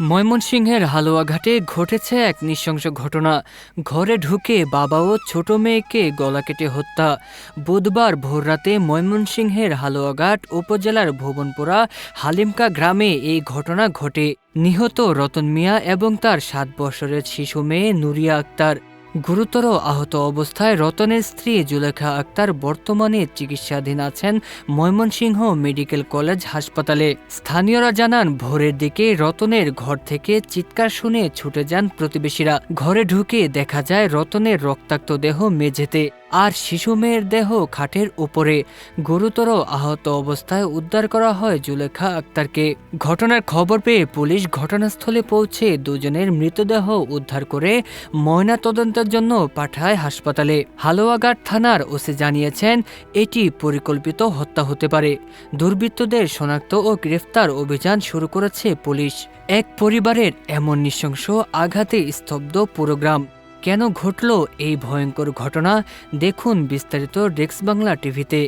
ময়মনসিংহের হালুয়াঘাটে ঘটেছে এক নৃশংস ঘটনা। ঘরে ঢুকে বাবা ও ছোট মেয়েকে গলা কেটে হত্যা। বুধবার ভোররাতে ময়মনসিংহের হালুয়াঘাট উপজেলার ভুবনপুরা, হালিমকা গ্রামে এই ঘটনা ঘটে। নিহত রতন মিয়া এবং তার সাত বছরের শিশু মেয়ে নুরিয়া আক্তার। গুরুতর আহত অবস্থায় রতনের স্ত্রী জুলেখা আক্তার বর্তমানে চিকিৎসাধীন আছেন ময়মনসিংহ মেডিকেল কলেজ হাসপাতালে। স্থানীয়রা জানান, ভোরের দিকে রতনের ঘর থেকে চিৎকার শুনে ছুটে যান প্রতিবেশীরা। ঘরে ঢুকে দেখা যায় রতনের রক্তাক্ত দেহ মেঝেতে আর শিশু মেয়ের দেহ খাটের উপরে। গুরুতর আহত অবস্থায় উদ্ধার করা হয় জুলেখা আক্তারকে। ঘটনার খবর পেয়ে পুলিশ ঘটনাস্থলে পৌঁছে দুজনের মৃতদেহ উদ্ধার করে ময়না তদন্তের জন্য পাঠায় হাসপাতালে। হালোয়াঘাট থানার ওসি জানিয়েছেন, এটি পরিকল্পিত হত্যা হতে পারে। দুর্বৃত্তদের শনাক্ত ও গ্রেফতার অভিযান শুরু করেছে পুলিশ। এক পরিবারের এমন নৃশংস আঘাতে স্তব্ধ পুরোগ্রাম কেন ঘটল এই ভয়ঙ্কর ঘটনা? দেখুন বিস্তারিত ডেক্স বাংলা টিভিতে।